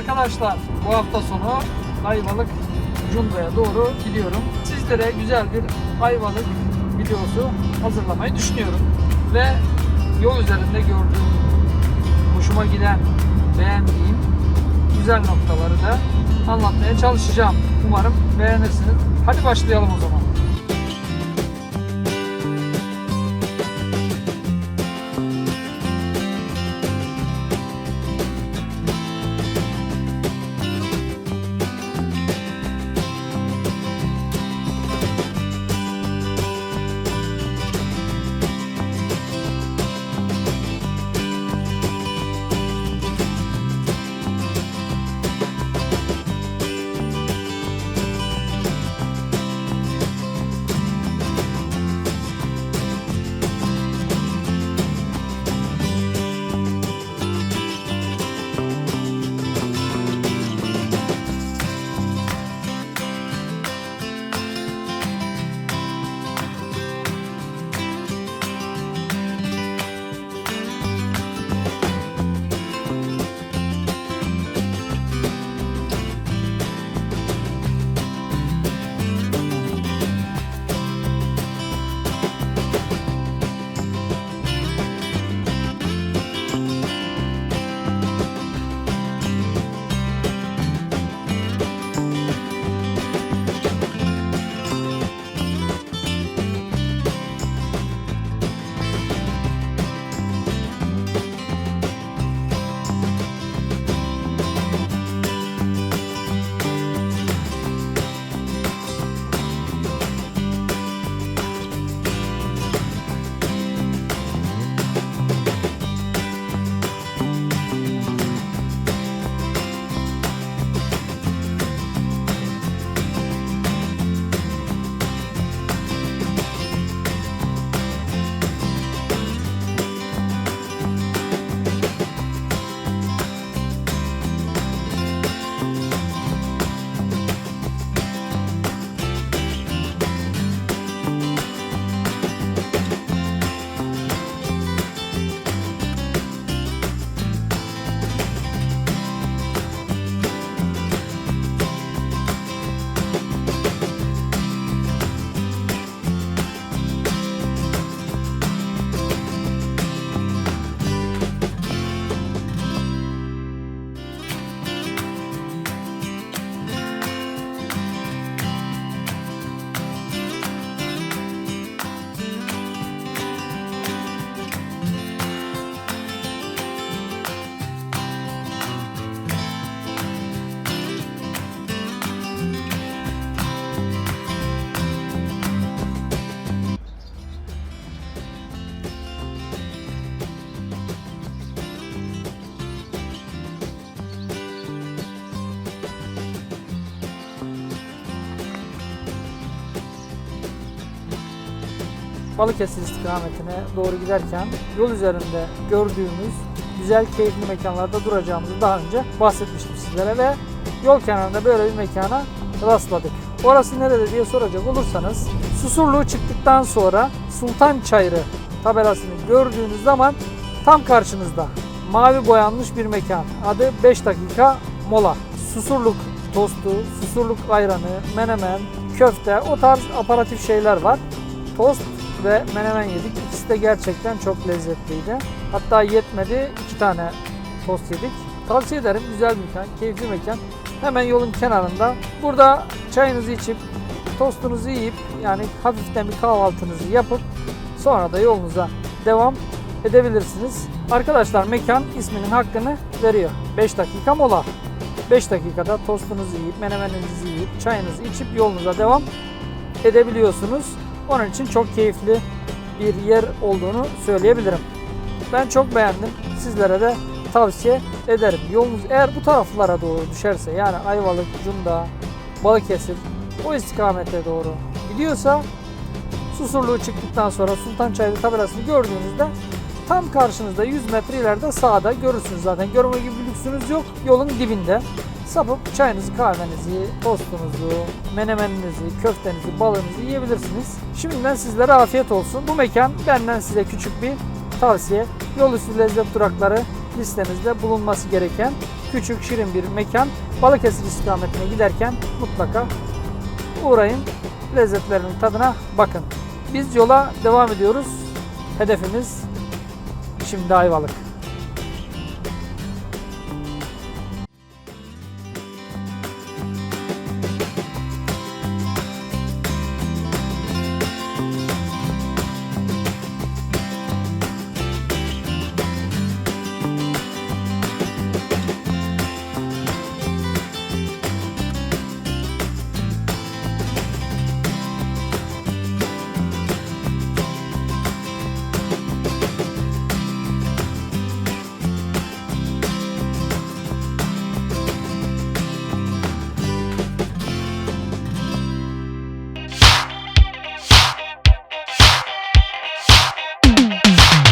arkadaşlar bu hafta sonu Ayvalık Cunda'ya doğru gidiyorum. Sizlere güzel bir Ayvalık videosu hazırlamayı düşünüyorum. Ve yol üzerinde gördüğüm, hoşuma giden, beğendiğim güzel noktaları da anlatmaya çalışacağım. Umarım beğenirsiniz. Hadi başlayalım o zaman. Balıkesir istikametine doğru giderken yol üzerinde gördüğümüz güzel keyifli mekanlarda duracağımızı daha önce bahsetmiştim sizlere ve yol kenarında böyle bir mekana rastladık. Orası nerede diye soracak olursanız Susurluğu çıktıktan sonra Sultan Çayırı tabelasını gördüğünüz zaman tam karşınızda mavi boyanmış bir mekan. Adı 5 dakika mola. Susurluk tostu, susurluk ayranı, menemen, köfte o tarz aparatif şeyler var. Tost ve menemen yedik. İkisi de gerçekten çok lezzetliydi. Hatta yetmedi iki tane tost yedik. Tavsiye ederim güzel bir mekan, keyifli mekan. Hemen yolun kenarında. Burada çayınızı içip, tostunuzu yiyip yani hafiften bir kahvaltınızı yapıp sonra da yolunuza devam edebilirsiniz. Arkadaşlar mekan isminin hakkını veriyor. 5 dakika mola. 5 dakikada tostunuzu yiyip, menemeninizi yiyip, çayınızı içip yolunuza devam edebiliyorsunuz. Onun için çok keyifli bir yer olduğunu söyleyebilirim. Ben çok beğendim. Sizlere de tavsiye ederim. Yolunuz eğer bu taraflara doğru düşerse yani Ayvalık, Cunda, Balıkesir o istikamete doğru gidiyorsa Susurluğu çıktıktan sonra Sultan Çayırı tabelasını gördüğünüzde tam karşınızda 100 metre ileride sağda görürsünüz zaten. Görme gibi bir lüksünüz yok. Yolun dibinde. Sapıp çayınızı, kahvenizi, tostunuzu, menemeninizi, köftenizi, balığınızı yiyebilirsiniz. Şimdiden sizlere afiyet olsun. Bu mekan benden size küçük bir tavsiye. Yol üstü lezzet durakları listenizde bulunması gereken küçük şirin bir mekan. Balıkesir istikametine giderken mutlaka uğrayın. Lezzetlerinin tadına bakın. Biz yola devam ediyoruz. Hedefimiz şimdi Ayvalık. Bye.